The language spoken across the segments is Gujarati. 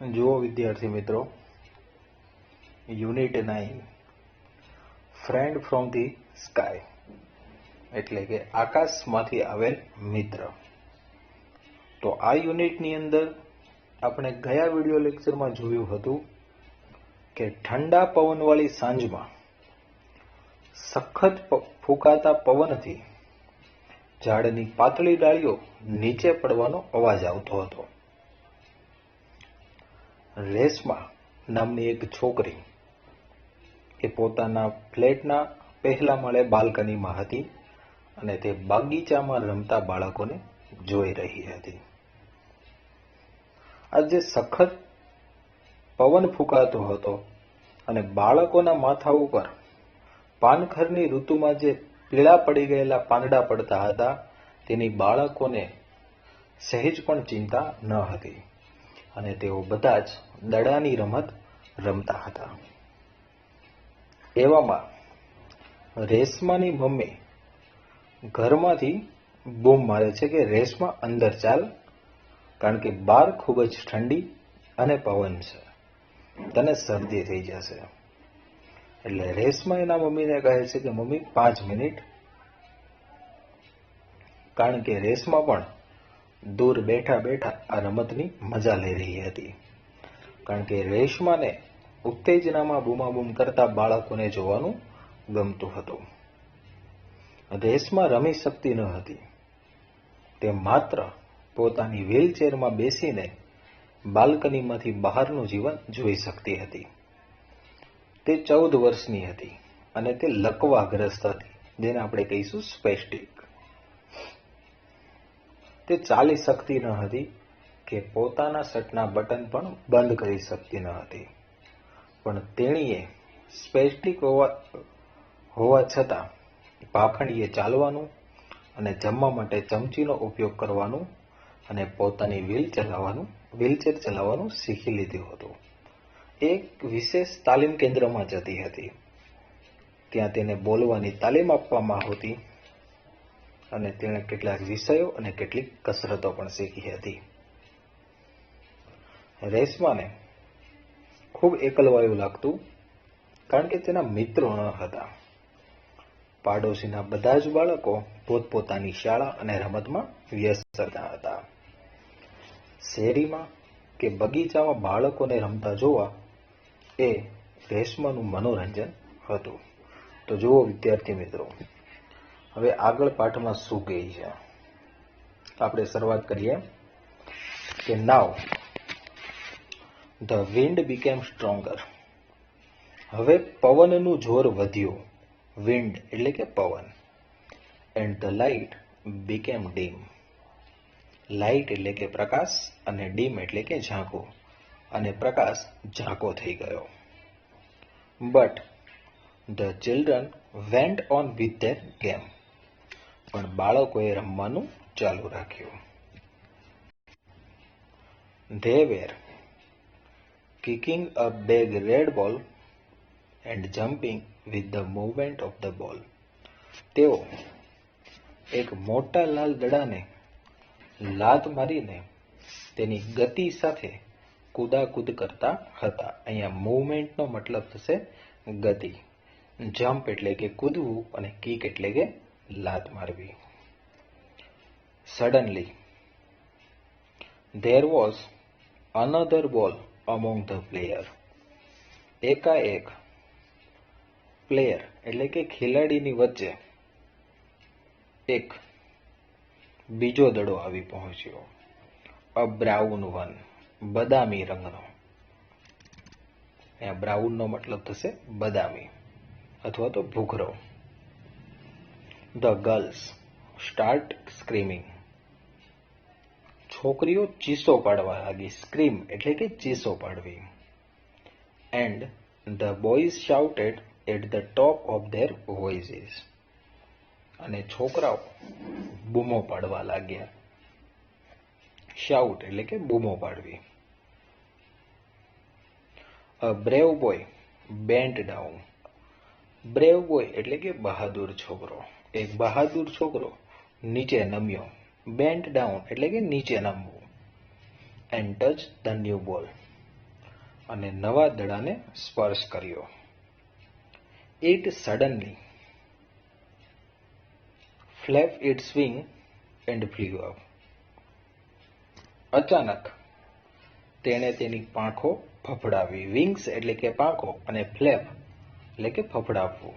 જુઓ વિદ્યાર્થી મિત્રો, unit nine friend from the sky એટલે કે આકાશમાંથી આવેલ મિત્ર. તો આ યુનિટની અંદર આપણે ગયા વિડિયો લેક્ચરમાં જોયું હતું કે ઠંડા પવનવાળી સાંજમાં સખત ફૂંકાતા પવનથી ઝાડની પાતળી ડાળીઓ નીચે પડવાનો અવાજ આવતો હતો. રેશમા નામની એક છોકરી. એ પોતાના ફ્લેટના પહેલા માળે બાલ્કનીમાં હતી અને તે બગીચામાં રમતા બાળકોને જોઈ રહી હતી. આજે સખત પવન ફૂંકાતો હતો અને બાળકોના માથા ઉપર પાનખરની ઋતુમાં જે પીળા પડી ગયેલા પાંદડા પડતા હતા, તેની બાળકોને સહેજ પણ ચિંતા ન હતી. અને તેઓ બધા જ દડાની રમત રમતા હતા. એવામાં રેશમાની મમ્મી ઘરમાંથી બૂમ મારે છે કે રેશમા અંદર ચાલ, કારણ કે બહાર ખૂબ જ ઠંડી અને પવન છે. તને શરદી થઈ જશે. એટલે રેશમા એના મમ્મીને કહે છે કે, મમ્મી, પાંચ મિનિટ. કારણ કે રેશમા પણ દૂર બેઠા બેઠા આ રમતની મજા લઈ રહી હતી. કારણ કે રેશમાને ઉત્તેજનામાં બૂમાબૂમ કરતા બાળકોને જોવાનું ગમતું હતું. રેસમાં રમી શકતી ન હતી. તે માત્ર પોતાની વ્હીલચેરમાં બેસીને બાલ્કનીમાંથી બહારનું જીવન જોઈ શકતી હતી. તે ચૌદ વર્ષની હતી અને તે લકવાગ્રસ્ત હતી, જેને આપણે કહીશું સ્પેસ્ટિક. તે ચાલી શકતી ન હતી કે પોતાના શર્ટના બટન પણ બંધ કરી શકતી ન હતી. પણ તેણીએ સ્પેસ્ટિક હોવા હોવા છતાં પાખંડીએ ચાલવાનું અને જમવા માટે ચમચીનો ઉપયોગ કરવાનું અને પોતાની વ્હીલ ચલાવવાનું વ્હીલચેર ચલાવવાનું શીખી લીધું હતું. એક વિશેષ તાલીમ કેન્દ્રમાં જતી હતી. ત્યાં તેને બોલવાની તાલીમ આપવામાં આવતી અને તેણે કેટલાક વિષયો અને કેટલીક કસરતો પણ શીખી હતી. રેશમાને ખૂબ એકલવાયું લાગતું, કારણ કે તેના મિત્રો ન હતા. પાડોશીના બધા જ બાળકો પોતપોતાની શાળા અને રમતમાં વ્યસ્ત હતા. શેરીમાં કે બગીચામાં બાળકોને રમતા જોવા એ રેશમાનું મનોરંજન હતું. તો જુઓ વિદ્યાર્થી મિત્રો હવે આગળ પાઠમાં શું કહે છે? આપણે શરૂઆત કરીએ કે now the wind became stronger હવે પવનનું જોર વધ્યું. વિન્ડ એટલે કે પવન. And the light became dim light એટલે કે પ્રકાશ અને ડીમ એટલે કે ઝાંકો અને પ્રકાશ ઝાંકો થઈ ગયો. But the children went on with their game પણ બાળકોએ રમવાનું ચાલુ રાખ્યું. They were kicking a big red ball and jumping with the movement of the ball. તેઓ એક મોટા લાલ દડાને લાત મારીને તેની ગતિ સાથે કૂદાકૂદ કરતા હતા. અહીંયા મૂવમેન્ટનો મતલબ થશે ગતિ. જમ્પ એટલે કે કૂદવું અને કિક એટલે કે લાત મારવી. Suddenly there was another ball among the player એકાએક પ્લેયર એટલે કે ખેલાડીની વચ્ચે એક બીજો દડો આવી પહોંચ્યો. અ બ્રાઉન વન બદામી રંગનો. અહીંયા બ્રાઉનનો મતલબ થશે બદામી, અથવા તો ભૂખરો. The girls start screaming. છોકરીઓ ચીસો પાડવા લાગી. સ્ક્રીમ એટલે કે ચીસો પાડવી. And the boys shouted at the top of their voices. અને છોકરાઓ બૂમો પાડવા લાગ્યા. શાઉટ એટલે કે બૂમો પાડવી. A brave boy bent down. Brave boy એટલે કે બહાદુર છોકરો. એક બહાદુર છોકરો નીચે નમ્યો. બેન્ટ ડાઉન એટલે કે નીચે નમવું. And touch the new ball અને નવા દડાને સ્પર્શ કર્યો. It suddenly flap it swing and flew up અચાનક તેણે તેની પાંખો ફફડાવી. વિંગ્સ એટલે કે પાંખો અને ફ્લેપ એટલે કે ફફડાવવું.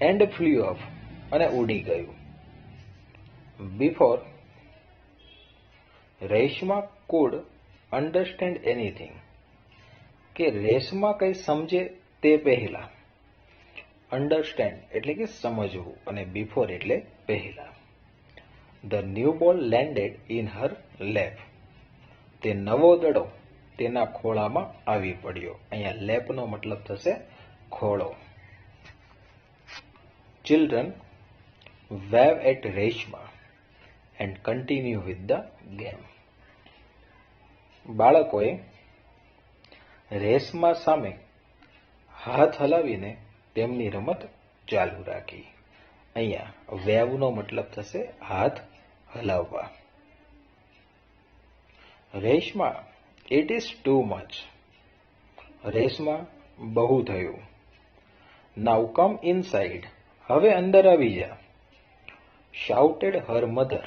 એન્ડ ફ્લ્યુ અપ અને ઉડી ગયું. Before Reshma could understand anything કે રેશમા કંઈ સમજે તે પહેલા. અન્ડરસ્ટેન્ડ એટલે કે સમજવું અને બિફોર એટલે પહેલા. The new ball landed in her lap તે નવો દડો તેના ખોળામાં આવી પડ્યો. અહીંયા લેપનો મતલબ થશે ખોળો. Children wave at Reshma and continue with the game. બાળકોએ રેસમાં સામે હાથ હલાવીને તેમની રમત ચાલુ રાખી. અહીંયા વેવનો મતલબ થશે હાથ હલાવવા. રેસમાં ઇટ ઇઝ ટુ મચ રેસમાં બહુ થયું. નાવ કમ ઇનસાઇડ હવે અંદર આવી જા. શાઉટેડ હર મધર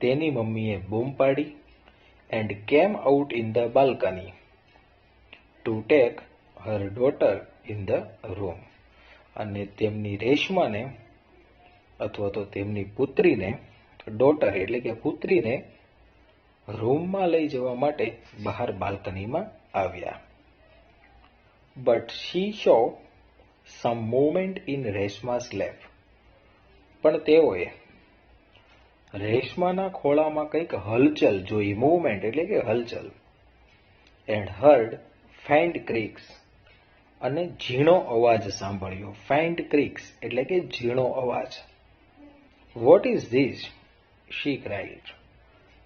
તેની મમ્મીએ બૂમ પાડી and came out in the balcony to take her daughter in the room અને તેમની રેશમાને અથવા તો તેમની પુત્રીને ડોટર એટલે કે પુત્રીને રૂમમાં લઈ જવા માટે બહાર બાલ્કનીમાં આવ્યા. But she saw some movement in Reshma's lap પણ તેઓએ રેશમાના ખોળામાં કંઈક હલચલ જોઈ મૂવમેન્ટ એટલે કે હલચલ. એન્ડ હર્ડ ફેન્ડ ક્રિક્સ અને ઝીણો અવાજ સાંભળ્યો. ફેન્ડ ક્રિક્સ એટલે કે ઝીણો અવાજ. What is this she cried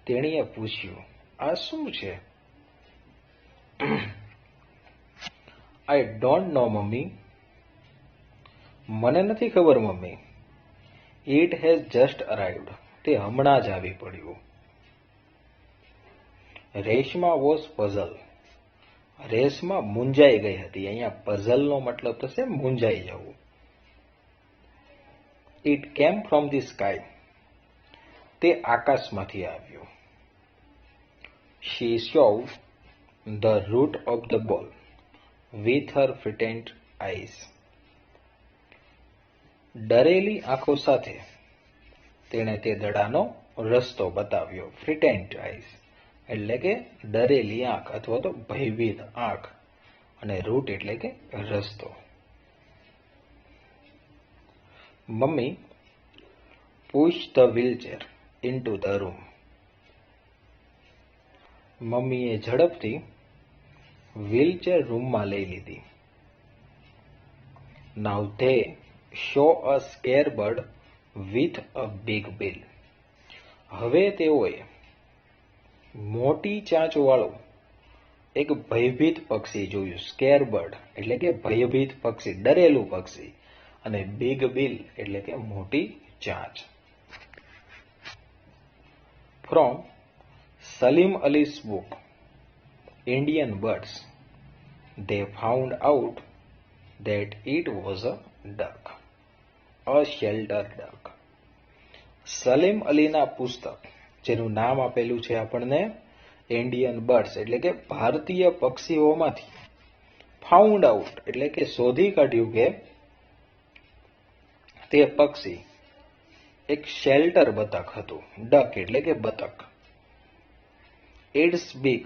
તેણીએ પૂછ્યું, આ શું છે? I don't know mummy. મને નથી ખબર, mummy. It has just arrived તે હમણાં જ આવી પડ્યું. રેશમા વોઝ પઝલ રેશમાં મૂંઝાઈ ગઈ હતી. અહીંયા પઝલનો મતલબ થશે મૂંઝાઈ જવું. It came from the sky તે આકાશમાંથી આવ્યું. She showed the route of the ball with her frightened eyes ડરેલી આંખો સાથે તેણે તે દડાનો રસ્તો બતાવ્યો. ફ્રિટેન્ટ આઈસ એટલે કે ડરેલી આંખ અથવા તો ભયભીત આંખ અને રૂટ એટલે કે રસ્તો. Mummy push the wheelchair into the room મમ્મીએ ઝડપથી વ્હીલચેર રૂમમાં લઈ લીધી. Now they saw a scare bird with a big bill હવે તેઓએ મોટી ચાંચવાળું એક ભયભીત પક્ષી જોયું. સ્કેર બર્ડ એટલે કે ભયભીત પક્ષી ડરેલું પક્ષી અને બિગ બિલ એટલે કે મોટી ચાંચ. From Salim Ali's book Indian birds they found out that it was a duck, a shelter duck Salim અલીના પુસ્તક, જેનું નામ આપેલું છે આપણને ઇન્ડિયન બર્ડ્સ એટલે કે ભારતીય પક્ષીઓમાંથી. ફાઉન્ડ આઉટ એટલે કે શોધી કાઢ્યું કે તે પક્ષી એક શેલ્ટર બતક હતું, ડક એટલે કે બતક. Its beak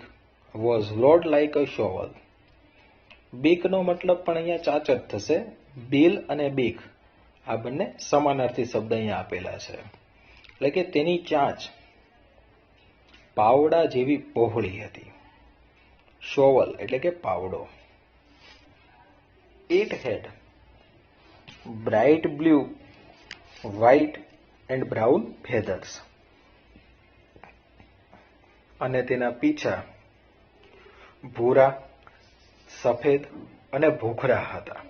was broad like a shovel બીકનો મતલબ પણ અહીંયા ચાચર થશે, બિલ અને બીક. આ બંને સમાનાર્થી શબ્દ અહીંયા આપેલા છે. એટલે કે તેની ચાંચ પાવડા જેવી પહોળી હતી. શોવલ એટલે કે પાવડો. It had bright blue white and brown feathers અને તેના પીછા ભૂરા, સફેદ અને ભૂખરા હતા.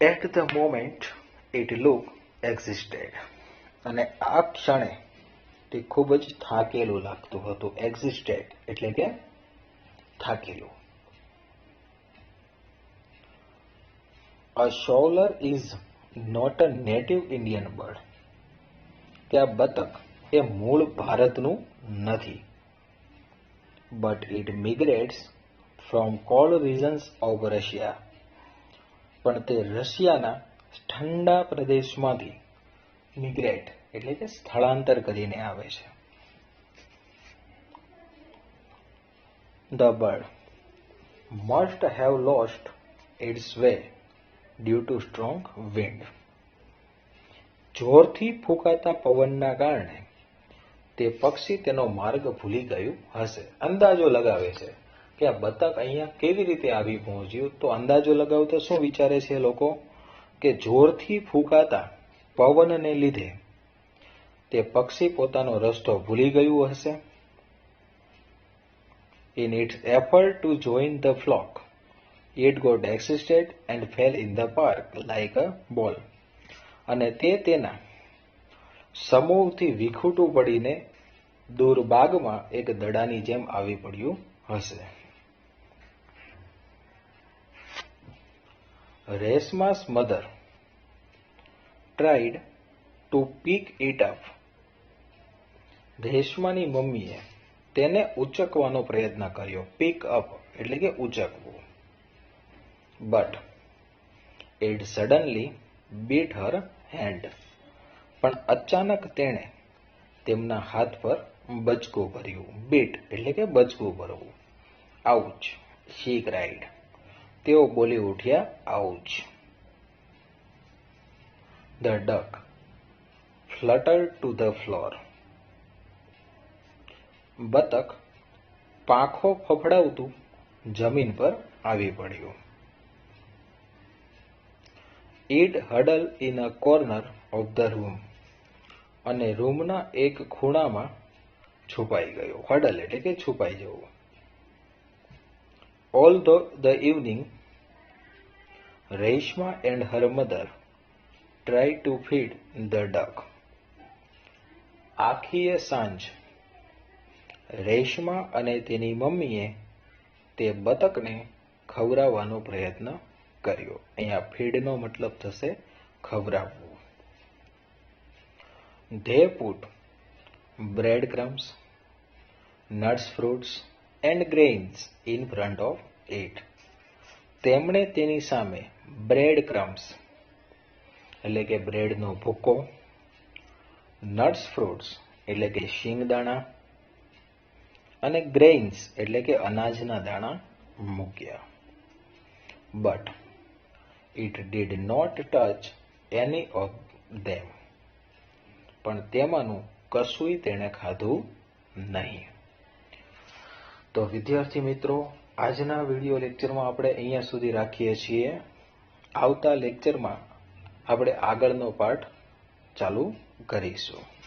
At the moment it look exhausted અને આ ક્ષણે તે ખૂબ જ થાકેલું લાગતું હતું. એક્ઝિસ્ટેડ એટલે કે થાકેલું. A shoveler is not a native Indian bird કે આ બતક એ મૂળ ભારતનું નથી. But it migrates from cold regions of Russia પણ તે રશિયાના ઠંડા પ્રદેશમાંથી મિગ્રેટ એટલે કે સ્થળાંતર કરીને આવે છે. The bird must have lost its way due to strong wind જોરથી ફૂંકાતા પવનના કારણે તે પક્ષી તેનો માર્ગ ભૂલી ગયું હશે. અંદાજો લગાવે છે કે આ બતક અહીંયા કેવી રીતે આવી પહોંચ્યું? તો અંદાજો લગાવતા શું વિચારે છે લોકો? કે જોરથી ફૂંકાતા પવનને લીધે તે પક્ષી પોતાનો રસ્તો ભૂલી ગયું હશે? In its effort to join the flock it got exhausted and fell in the park like a ball અને તે તેના સમૂહથી વિખૂટું પડીને દૂર બાગમાં એક દડાની જેમ આવી પડ્યું હશે. Reshma's mother tried to pick it up રેશમાની મમ્મીએ તેને ઉચકવાનો પ્રયત્ન કર્યો. પીક અપ એટલે કે ઉચકવું. But it suddenly bit her hand પણ અચાનક તેણે તેમના હાથ પર બચકું ભર્યું. બીટ એટલે કે બચકું ભરવું. આઉચ શી ક્રાઇડ તેઓ બોલી ઉઠ્યા ouch the duck flutter to the floor બતક પાંખો ફફડાવતું જમીન પર આવી પડ્યું. It huddle in a corner of the room અને રૂમના એક ખૂણામાં છુપાઈ ગયો. હડલ એટલે કે છુપાઈ જવું. All the evening Reshma and her mother try to feed the duck આખીએ સાંજ રેશમા અને તેની મમ્મીએ તે બતકને ખવડાવવાનો પ્રયત્ન કર્યો. અહીંયા ફીડનો મતલબ થશે ખવડાવવું. They put bread crumbs, nuts fruits and grains in front of it તેમણે તેની સામે બ્રેડ ક્રમ્સ એટલે કે બ્રેડનો ભૂકો નટ્સ ફ્રૂટ્સ એટલે કે શીંગદાણા અને ગ્રેઇન્સ એટલે કે અનાજના દાણા મૂક્યા. But it did not touch any of them પણ તેમાંનું કશુંય તેણે ખાધું નહીં. તો વિદ્યાર્થી મિત્રો, આજના વીડિયો લેક્ચરમાં આપણે અહીંયા સુધી રાખીએ છીએ. આવતા લેક્ચરમાં આપણે આગળનો પાઠ ચાલુ કરીશું.